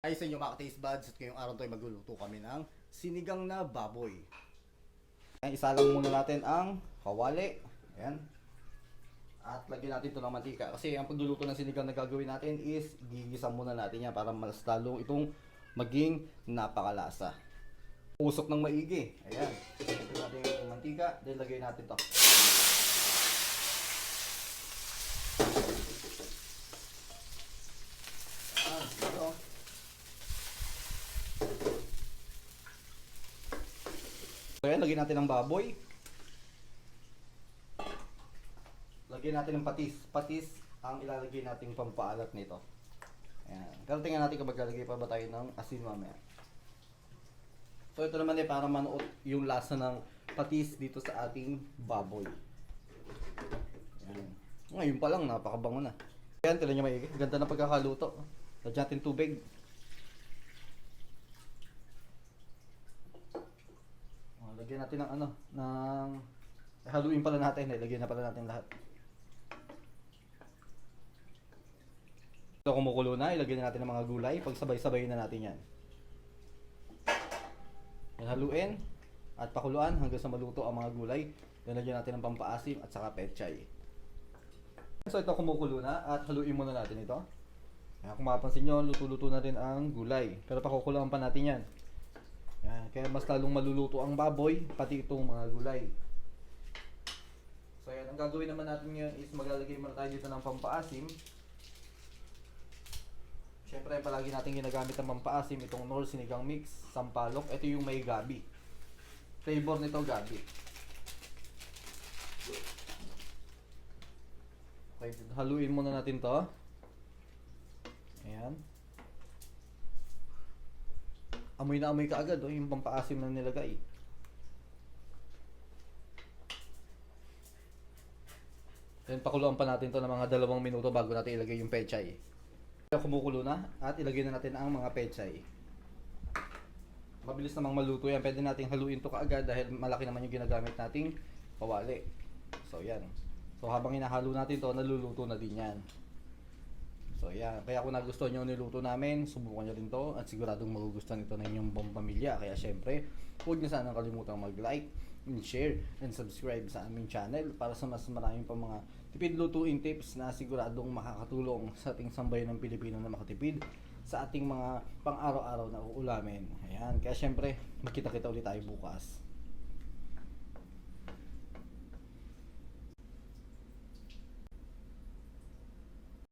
Ay sa inyo mga taste buds at ngayong araw tayo magluluto kami ng sinigang na baboy. Ayan, isa lang muna natin ang kawali. Ayan. At lagyan natin ito ng mantika. Kasi ang pagluluto ng sinigang na gagawin natin is gigisa muna natin yan para mas lalo itong maging napakalasa. Usok ng maigi. Ayan. Ito natin yung mantika. Then lagay natin to. Ah, ito. So yan, lagyan natin ng baboy. Lagyan natin ng patis. Patis ang ilalagay nating pampaalat nito. Ayan. Pero tingnan natin kung maglalagay pa ba tayo ng asin mamaya. So ito naman eh para manuot yung lasa ng patis dito sa ating baboy. Ayan. Ngayon pa lang, napakabango na. Ayan, tila nyo maigi. Ganda ng pagkakaluto. Lagyan natin tubig. Oh, lagyan natin ng ano, ng haluin pala natin, eh. lagyan na pala natin lahat. Ito kumukulo na, ilagyan na natin ng mga gulay, pagsabay-sabay na natin yan. Yan haluin at pakuluan hanggang sa maluto ang mga gulay. Then lagyan natin ng pampaasim at saka pechay. So ito kumukulo na at haluin muna natin ito. Kaya kung mapapansin nyo, luto-luto na rin ang gulay. Pero pakukulaan pa natin yan. Kaya mas lalong maluluto ang baboy, pati itong mga gulay. So yan, ang gagawin naman natin ngayon is maglalagay muna tayo dito ng pampaasim. Siyempre, palagi natin ginagamit ang pampaasim, itong Nor Sinigang Mix, Sampalok. Ito yung may gabi. Flavor nito gabi. Okay, haluin muna natin to. Ayan. Amoy na amoy ka agad, oh, yung pampaasim na nilagay. Then pakuluan pa natin to ng mga dalawang minuto bago natin ilagay yung pechay. Kumukulo na at ilagay na natin ang mga pechay. Mabilis namang maluto yan. Pwede nating haluin to kaagad dahil malaki naman yung ginagamit nating kawali. So yan. So habang hinahalo natin to, naluluto na din yan. So yan, kaya kung nagustuhan nyo niluto namin, subukan nyo rin to at siguradong magugustuhan ito ng inyong buong pamilya. Kaya syempre, huwag nyo sana kalimutang mag-like, and share, and subscribe sa aming channel para sa mas maraming pa mga tipid lutuin tips na siguradong makakatulong sa ating sambayan ng Pilipino na makatipid sa ating mga pang-araw-araw na uulamin. Ayan, kaya syempre, magkita-kita ulit tayo bukas.